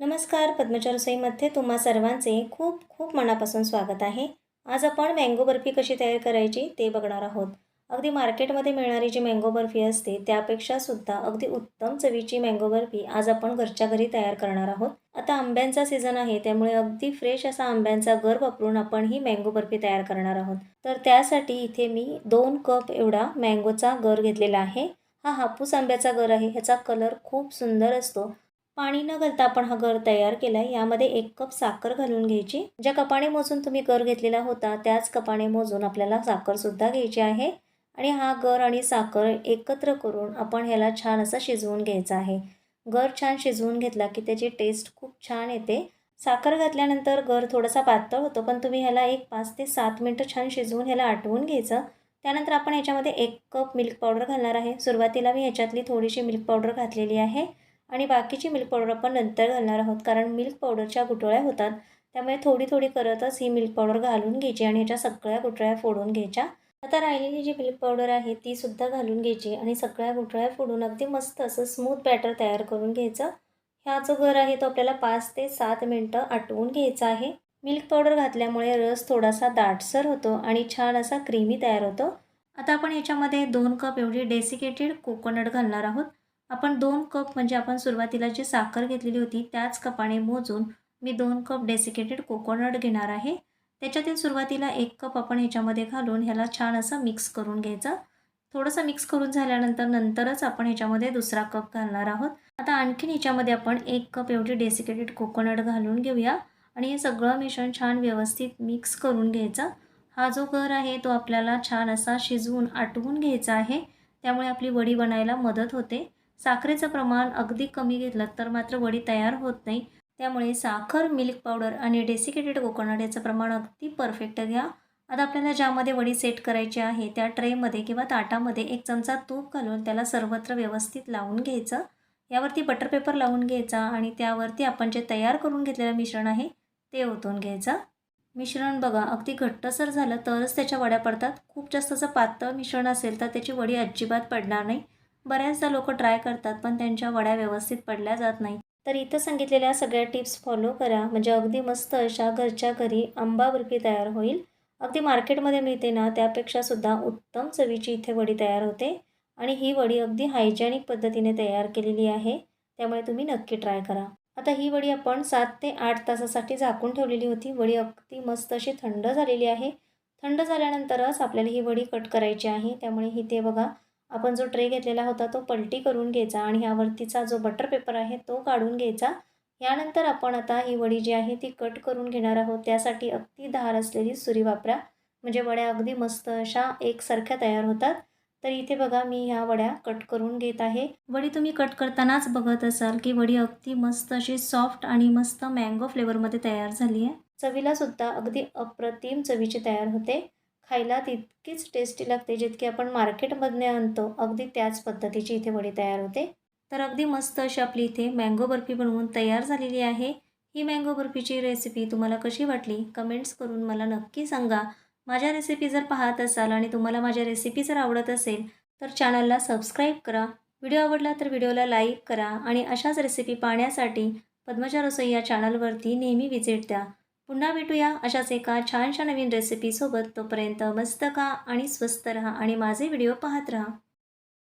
नमस्कार पद्मजा रसोईमध्ये तुम्हा सर्वांचे खूप खूप मनापासून स्वागत आहे. आज आपण मँगो बर्फी कशी तयार करायची ते बघणार आहोत. अगदी मार्केटमध्ये मिळणारी जी मँगो बर्फी असते त्यापेक्षा सुद्धा अगदी उत्तम चवीची मँगो बर्फी आज आपण घरच्या घरी तयार करणार आहोत. आता आंब्यांचा सीझन आहे त्यामुळे अगदी फ्रेश असा आंब्यांचा गर वापरून आपण ही मँगो बर्फी तयार करणार आहोत. तर त्यासाठी इथे मी दोन कप एवढा मँगोचा गर घेतलेला आहे. हा हापूस आंब्याचा गर आहे ह्याचा कलर खूप सुंदर असतो. पाणी न घालता आपण हा गर तयार केला आहे यामध्ये एक कप साखर घालून घ्यायची. ज्या कपाने मोजून तुम्ही गर घेतलेला होता त्याच कपाने मोजून आपल्याला साखरसुद्धा घ्यायची आहे. आणि हा गर आणि साखर एकत्र करून आपण ह्याला छान असं शिजवून घ्यायचा आहे. गर छान शिजवून घेतला की त्याची टेस्ट खूप छान येते. साखर घातल्यानंतर गर थोडासा पातळ होतो पण तुम्ही ह्याला एक पाच ते सात मिनटं छान शिजवून ह्याला आटवून घ्यायचं. त्यानंतर आपण ह्याच्यामध्ये एक कप मिल्क पावडर घालणार आहे. सुरुवातीला मी ह्याच्यातली थोडीशी मिल्क पावडर घातलेली आहे. आणि बाकीची मिल्क पावडर आपण नंतर घालणार आहोत. कारण मिल्क पावडरच्या गुठळ्या होतात त्यामुळे थोडी थोडी करतच ही मिल्क पावडर घालून घ्यायची आणि ह्याच्या सगळ्या गुठळ्या फोडून घ्यायच्या. आता राहिलेली जी मिल्क पावडर आहे ती सुद्धा घालून घ्यायची आणि सगळ्या गुठळ्या फोडून अगदी मस्त असं स्मूथ बॅटर तयार करून घ्यायचं. ह्या जो घर आहे तो आपल्याला पाच ते सात मिनटं आटवून घ्यायचा आहे. मिल्क पावडर घातल्यामुळे रस थोडासा दाटसर होतो आणि छान असा क्रीमी तयार होतो. आता आपण याच्यामध्ये दोन कप एवढी डेसिकेटेड कोकोनट घालणार आहोत. आपण दोन कप म्हणजे आपण सुरुवातीला जी साखर घेतलेली होती त्याच कपाने मोजून मी दोन कप डेसिकेटेड कोकोनट घेणार आहे. त्याच्यातील सुरुवातीला एक कप आपण ह्याच्यामध्ये घालून ह्याला छान असं मिक्स करून घ्यायचं. थोडंसं मिक्स करून झाल्यानंतर नंतरच आपण ह्याच्यामध्ये दुसरा कप घालणार आहोत. आता आणखीन ह्याच्यामध्ये आपण एक कप एवढी डेसिकेटेड कोकोनट घालून घेऊया आणि हे सगळं मिश्रण छान व्यवस्थित मिक्स करून घ्यायचं. हा जो घर आहे तो आपल्याला छान असा शिजवून आटवून घ्यायचा आहे. त्यामुळे आपली वडी बनायला मदत होते. साखरेचं प्रमाण अगदी कमी घेतलं तर मात्र वडी तयार होत नाही. त्यामुळे साखर मिल्क पावडर आणि डेसिकेटेड कोकोनट याचं प्रमाण अगदी परफेक्ट घ्या. आता आपल्याला ज्यामध्ये वडी सेट करायची आहे त्या ट्रेमध्ये किंवा ताटामध्ये एक चमचा तूप घालून त्याला सर्वत्र व्यवस्थित लावून घ्यायचं. यावरती बटर पेपर लावून घ्यायचा आणि त्यावरती आपण जे तयार करून घेतलेलं मिश्रण आहे ते ओतून घ्यायचं. मिश्रण बघा अगदी घट्टसर झालं तरच त्याच्या वड्या पडतात. खूप जास्त असं पातळ मिश्रण असेल तर त्याची वडी अजिबात पडणार नाही. बऱ्याचदा लोक ट्राय करतात पण त्यांच्या वड्या व्यवस्थित पडल्या जात नाही तर इथं सांगितलेल्या सगळ्या टिप्स फॉलो करा. म्हणजे अगदी मस्त अशा घरच्या घरी आंबा बर्फी तयार होईल. अगदी मार्केटमध्ये मिळते ना त्यापेक्षा सुद्धा उत्तम चवीची इथे वडी तयार होते. आणि ही वडी अगदी हायजेनिक पद्धतीने तयार केलेली आहे. त्यामुळे तुम्ही नक्की ट्राय करा. आता ही वडी आपण सात ते आठ तासासाठी झाकून ठेवलेली होती. वडी अगदी मस्त अशी थंड झालेली आहे. थंड झाल्यानंतरच आपल्याला ही वडी कट करायची आहे. त्यामुळे इथे बघा आपण जो ट्रे घेतलेला होता तो पलटी करून घ्यायचा आणि ह्यावरतीचा जो बटर पेपर आहे तो काढून घ्यायचा. यानंतर आपण आता ही वडी जी आहे ती कट करून घेणार आहोत. त्यासाठी अगदी धार असलेली सुरी वापरा. म्हणजे वड्या अगदी मस्त अशा एकसारख्या तयार होतात. तर इथे बघा मी ह्या वड्या कट करून घेत आहे. वडी तुम्ही कट करतानाच बघत असाल की वडी अगदी मस्त अशी सॉफ्ट आणि मस्त मँगो फ्लेवरमध्ये तयार झाली आहे. चवीला सुद्धा अगदी अप्रतिम चवीची तयार होते. खायला तितकीच टेस्टी लागते जितकी आपण मार्केटमधने आणतो. अगदी त्याच पद्धतीची इथे वडी तयार होते. तर अगदी मस्त अशी आपली इथे मँगो बर्फी बनवून तयार झालेली आहे. ही मँगो बर्फीची रेसिपी तुम्हाला कशी वाटली? कमेंट्स करून मला नक्की सांगा. माझ्या रेसिपी जर पाहत असाल आणि तुम्हाला माझ्या रेसिपी जर आवडत असेल तर चॅनलला सबस्क्राईब करा. व्हिडिओ आवडला तर व्हिडिओला लाईक करा आणि अशाच रेसिपी पाहण्यासाठी पद्मजा रसोई या चॅनलवरती नेहमी विजिट द्या. पुन्हा भेटूया अशाच एका छानशा नवीन रेसिपीसोबत तोपर्यंत मस्त का आणि स्वस्त रहा आणि माझे व्हिडिओ पाहत राहा.